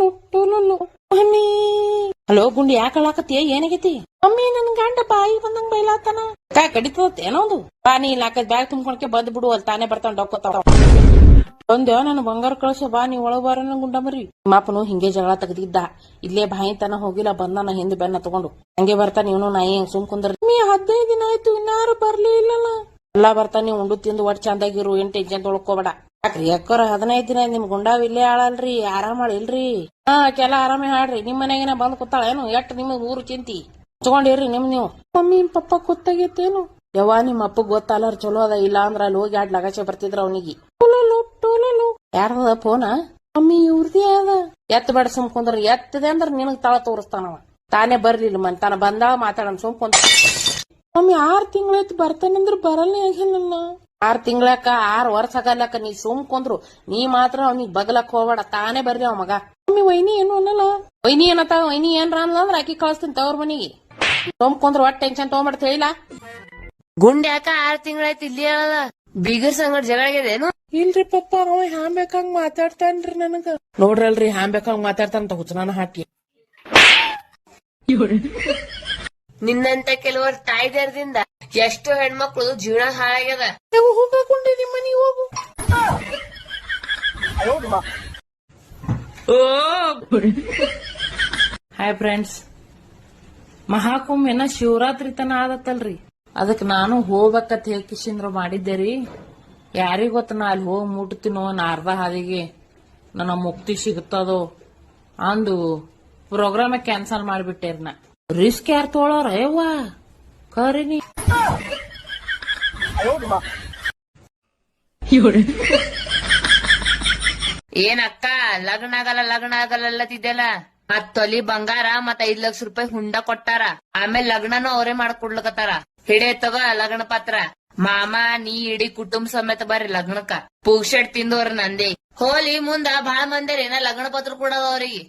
Mummy. Hello ಗುಂಡಿ ಯಾಕೆ ಅಳಾಕತ್ತಿ ಏನಾಗೈತಿ? ಮಮ್ಮಿ ನನ್ ಗಂಡ ಬಾಯಿ ಬಂದಂಗ ಬೈಲಾತನ. ಕಾ ಕಡಿತದ ಏನೋದು ಬಾ ನೀ ಲಾಕ ಬ್ಯಾಗ್ ತುಂಬ್ಕೊಂಡ್ಕೆ ಬಂದ್ ಬಿಡು ಅಲ್ಲಿ ತಾನೇ ಬರ್ತಾನ ಡೊಕ್ಕೋತಾವ. ಒಂದ್ಯೋ ನನ್ ಬಂಗಾರ ಕಳ್ಸೋ ಬಾ ನೀ ಒಳಗ್ ಗುಂಡ ಮರಿ. ಮಾಪನು ಹಿಂಗೆ ಜಗಳ ತೆಗ್ದಿದ್ದ. ಇಲ್ಲೇ ಬಾಯಿ ತನ ಹೋಗಿಲ್ಲ ಬಂದಾನ ಹಿಂದ್ ಬೆನ್ನ ತಗೊಂಡು. ಹಂಗೆ ಬರ್ತಾನ ಇವನು ನಾಯಿ ಹೆಂಗ್ ಸುಮ್ ಕುಂದ್ರ ಮಮ್ಮಿ ಹದಿನೈದು ದಿನ ಆಯ್ತು ಇನ್ನಾರು ಬರ್ಲಿ ಇಲ್ಲಲ್ಲ. ಎಲ್ಲಾ ಬರ್ತಾನೆ ಉಂಡು ತಿಂದು ಒಟ್ ಚಂದಾಗಿರು ಏನ್ ಟೆನ್ಷನ್ ತೊಳ್ಕೋಬೇಡ ಯಾಕ್ರಿ? ಅಕ್ಕೋರ ಹದಿನೈದು ದಿನ ನಿಮ್ ಗುಂಡಾವ್ ಇಲ್ಲೇ ಆಳಲ್ರಿ ಆರಾಮ ಇಲ್ರಿ ಹಾ ಕೆಲ ಆರಾಮೇ ಹಾಡ್ರಿ ನಿಮ್ ಮನೆಗಿನ ಬಂದ್ ಕೂತಾಳ ಏನು? ಎಟ್ ನಿಮ್ ಊರು ಚಿಂತಿ? ತಗೊಂಡಿರ್ರಿ ನಿಮ್ ನೀವು. ಮಮ್ಮಿ ಪಪ್ಪ ಕೂತಾಗೈತೇನು? ಯವ್ವ ನಿಮ್ ಅಪ್ಪ ಗೊತ್ತಲ್ಲಾರ ಚಲೋ ಅದ ಇಲ್ಲ ಅಂದ್ರ ಅಲ್ಲಿ ಹೋಗಿ ಆಡ್ ಲಗಾಚೆ ಬರ್ತಿದ್ರ ಅವನಿಗೆ. ಯಾರದ ಫೋನ? ಮಮ್ಮಿ ಇವ್ರದೇ ಅದ. ಎತ್ ಬೇಡ ಸುಮ್ಕೊಂಡ್ರ ಎತ್ತದೆ ಅಂದ್ರ ನಿನಗ್ ತಳ ತೋರಿಸ್ತಾನವ ತಾನೇ ಬರ್ಲಿಲ್ಲ ಮನ್. ತಾನ ಬಂದಾಳ ಮಾತಾಡನ್ ಕುಂತ. ಮಮ್ಮಿ ಆರ್ ತಿಂಗಳೈತಿ ಬರ್ತಾನಂದ್ರ ಬರಲ್ಲ ಆಗಿಲ್ಲ ಆರ್ ತಿಂಗಳಕ್ಕ ಆರ್ ವರ್ಷ ಆಗಲ್ಲಕ್ಕ ನೀ ಸುಮ್ಕೊಂಡ್ರು ನೀ ಮಾತ್ರ ಅವ್ನಿಗ್ ಬಗಲಕ್ ಹೋಗ್ಬೇಡ ತಾನೇ ಬರ್ರಿ ಅವ್ ಮಗ. ಮಮ್ಮಿ ವೈನಿ ಏನು ಅನ್ನಲ್ಲ? ವೈನಿ ಏನತ್ತ? ವೈನಿ ಏನ್ರ ಅಂದ್ರೆ ಆಕಿ ಕಳಿಸ್ತೀನಿ ತವ್ರ ಮನಿಗೆ. ಸುಮ್ಕೊಂಡ್ರು ಒಟ್ ಟೆನ್ಷನ್ ತಗೊಂಬಿಡ್ತ ಹೇಳಿಲ್ಲ. ಗುಂಡ್ ಯಾಕ ಆರ್ ತಿಂಗಳಾಯ್ತು ಇಲ್ಲಿ ಹೇಳಲ್ಲ? ಬೀಗರ್ ಸಂಗಡ ಜಗಳ ಆಗ್ಯದೇನು ಇಲ್ರಿ ಪಪ್ಪ ಅವ ಹ್ಯಾಂಬೇಕಂಗ್ ಮಾತಾಡ್ತಾನ್ರಿ ನನಗ. ನೋಡ್ರಲ್ರಿ ಹ್ಯಾಂಬೇಕಂಗ್ ಮಾತಾಡ್ತಾನಂತ ಮಾತಾಡ್ತಾನ ಹುಚ್ಚನಾನ ಹಾಕಿ. ನಿನ್ನಂತ ಕೆಲವರು ತಾಯ್ದಾರದಿಂದ ಎಷ್ಟೋ ಹೆಣ್ಮಕ್ಳು ಜೀವನ ಹಾಳಾಗ್ಯದ? ನಿಮ್ಮ ಮನಿ ಹೋಗು. ಹಾಯ್ ಫ್ರೆಂಡ್ಸ್ ಮಹಾಕುಂಭ ಏನ ಶಿವರಾತ್ರಿ ತನ ಆದತ್ತಲ್ರಿ ಅದಕ್ ನಾನು ಹೋಗ್ಬೇಕಂತ ಹೇಕಿಸಿಂದ್ರ ಮಾಡಿದ್ದೆ ರೀ. ಯಾರಿಗ್ ಗೊತ್ತ ನಾ ಅಲ್ಲಿ ಹೋಗಿ ಮುಟ್ತೀನೋ ನಾ ಅರ್ಧ ಹಾದಿಗೆ ನನ್ನ ಮುಕ್ತಿ ಸಿಗುತ್ತದೋ ಅಂದು ಪ್ರೋಗ್ರಾಮ ಕ್ಯಾನ್ಸಲ್ ಮಾಡಿಬಿಟ್ಟೇರಿ ನಾ ರಿಸ್ಕ್ ಯಾರು ತೋಳೋರ ಯವ್ವ. ಕರೀನಿ. ಏನಕ್ಕ ಲಗ್ನ ಆಗಲ್ಲ ಲಗ್ನ ಆಗಲ್ಲ ಅಲ್ಲತ್ತಿದ್ದೆಲ್ಲ ಮತ್ ತೊಲಿ ಬಂಗಾರ ಮತ್ ಐದ್ ಲಕ್ಷ ರೂಪಾಯಿ ಹುಂಡ ಕೊಟ್ಟಾರ. ಆಮೇಲೆ ಲಗ್ನನು ಅವರೇ ಮಾಡ್ಕೊಡ್ಲಕತ್ತಾರ. ಹಿಡೇ ತಗೋ ಲಗ್ನ ಪತ್ರ. ಮಾಮ ನೀ ಇಡೀ ಕುಟುಂಬ ಸಮೇತ ಬರ್ರಿ ಲಗ್ನಕ್ಕ. ಪೂಕ್ಷಟ್ ತಿಂದವ್ರ ನಂದೇ. ಹೋಲಿ ಮುಂದ ಬಾಳ ಮಂದಿರ ಏನ ಲಗ್ನ ಪತ್ರ ಕೊಡೋದ ಅವ್ರಿಗೆ.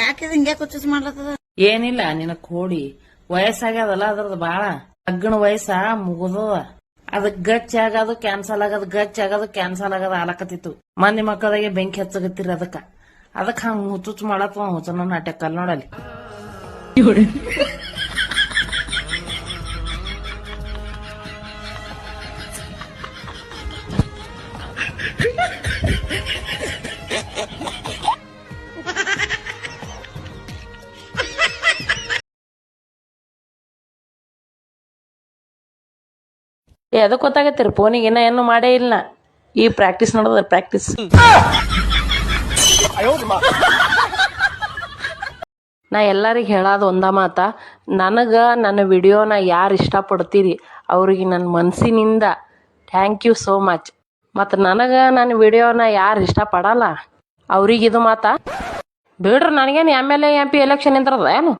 ಯಾಕೆ ಹಿಂಗೆ ಕುಚ್ಚು ಮಾಡ್ಲತ್ತದ? ಏನಿಲ್ಲ ನಿನ ಕೋಡಿ. ವಯಸ್ಸಾಗ್ಯದಲ್ಲ, ಅದ್ರದ್ದು ಬಾಳ ಅಗ್ಗಣ ವಯಸ್ಸ ಮುಗುದದ. ಅದಕ್ ಗಚ್ಚ ಆಗೋದು ಕ್ಯಾನ್ಸಲ್ ಆಗೋದು, ಗಚ್ಚ ಆಗೋದು ಕ್ಯಾನ್ಸಲ್ ಆಗೋದು ಆಲಕತ್ತಿತ್ತು. ಮನೆ ಮಕ್ಕಳಿಗೆ ಬೆಂಕಿ ಹಚ್ಚಗತ್ತಿರ ಅದಕ್ಕ. ಅದಕ್ ಹಂಗ ಹುಚ್ಚುಚ್ಚು ಮಾಡತ್ವ ಹುಚ್ಚನ ನಾಟ್ಯ ಕಲ್ ನೋಡಲ್ಲಿ ಅದಕ್ಕೆ ಗೊತ್ತಾಗತ್ತಿರಿ ಫೋನಿಗೆ ಇನ್ನ ಏನು ಮಾಡೇ ಇಲ್ಲ ಈ ಪ್ರಾಕ್ಟೀಸ್ ನೋಡೋದ್ರ ಪ್ರಾಕ್ಟೀಸ್ ನಾ ಎಲ್ಲರಿಗೆ ಹೇಳೋದು ಒಂದ ಮಾತ, ನನಗೆ ನನ್ನ ವಿಡಿಯೋನ ಯಾರು ಇಷ್ಟಪಡ್ತೀರಿ, ಅವ್ರಿಗೆ ನನ್ನ ಮನಸ್ಸಿನಿಂದ ಥ್ಯಾಂಕ್ ಯು ಸೋ ಮಚ್ ಮತ್ತು ನನಗೆ ನನ್ನ ವಿಡಿಯೋನ ಯಾರು ಇಷ್ಟಪಡಲ್ಲ, ಅವ್ರಿಗೆ ಇದು ಮಾತಾ. ಬಿಡ್ರಿ, ನನಗೇನು M L A M P election ಏನು?